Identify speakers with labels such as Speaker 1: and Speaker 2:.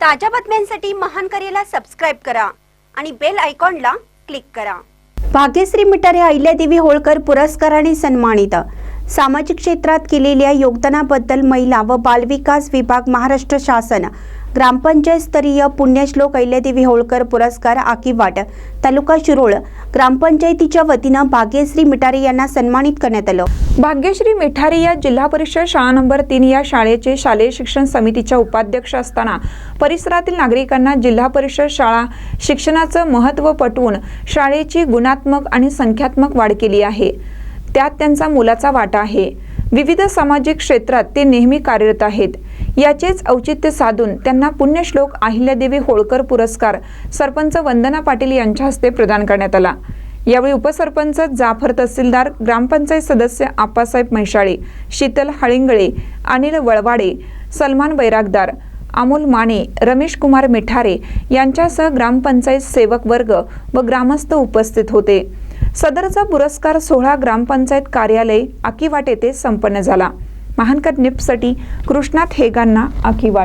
Speaker 1: ताज्या बातम्यांसाठी महान करेला सबस्क्राईब करा आणि बेल आयकॉनला क्लिक करा. भाग्यश्री मिटारे अहिल्यादेवी होळकर पुरस्काराने सन्मानित. सामाजिक क्षेत्रात केलेल्या योगदानाबद्दल महिला व बालविकास विभाग महाराष्ट्र शासन ग्रामपंचायत स्तरीय पुण्यश्लोक अहिल्यादेवी होळकर पुरस्कार आकिवाट तालुका शिरोळ. ग्रामपंचायतीच्या वतीनं भाग्यश्री मिठारे यांना सन्मानित करण्यात आलं.
Speaker 2: भाग्यश्री मिठारी या जिल्हा परिषद शाळा नंबर तीन या शाळेचे शालेय शिक्षण समितीच्या उपाध्यक्ष असताना परिसरातील नागरिकांना जिल्हा परिषद शाळा शिक्षणाचं महत्त्व पटवून शाळेची गुणात्मक आणि संख्यात्मक वाढ केली आहे. त्यात त्यांचा मोलाचा वाटा आहे. विविध सामाजिक क्षेत्रात ते नेहमी कार्यरत आहेत. याचेच औचित्य साधून त्यांना पुण्यश्लोक अहिल्यादेवी होळकर पुरस्कार सरपंच वंदना पाटील यांच्या हस्ते प्रदान करण्यात आला. यावेळी उपसरपंच जाफर तहसीलदार ग्रामपंचायत सदस्य आप्पासाहेब म्हैशाळे शीतल हळिंगळे अनिल वळवाडे सलमान बैरागदार अमोल माने रमेश कुमार मिठारे यांच्यासह ग्रामपंचायत सेवक वर्ग व ग्रामस्थ उपस्थित होते. सदरचा पुरस्कार सोहळा ग्रामपंचायत कार्यालय आकिवाट येथे संपन्न झाला. महानकर निपसाठी कृष्णात हेगांना आकिवाट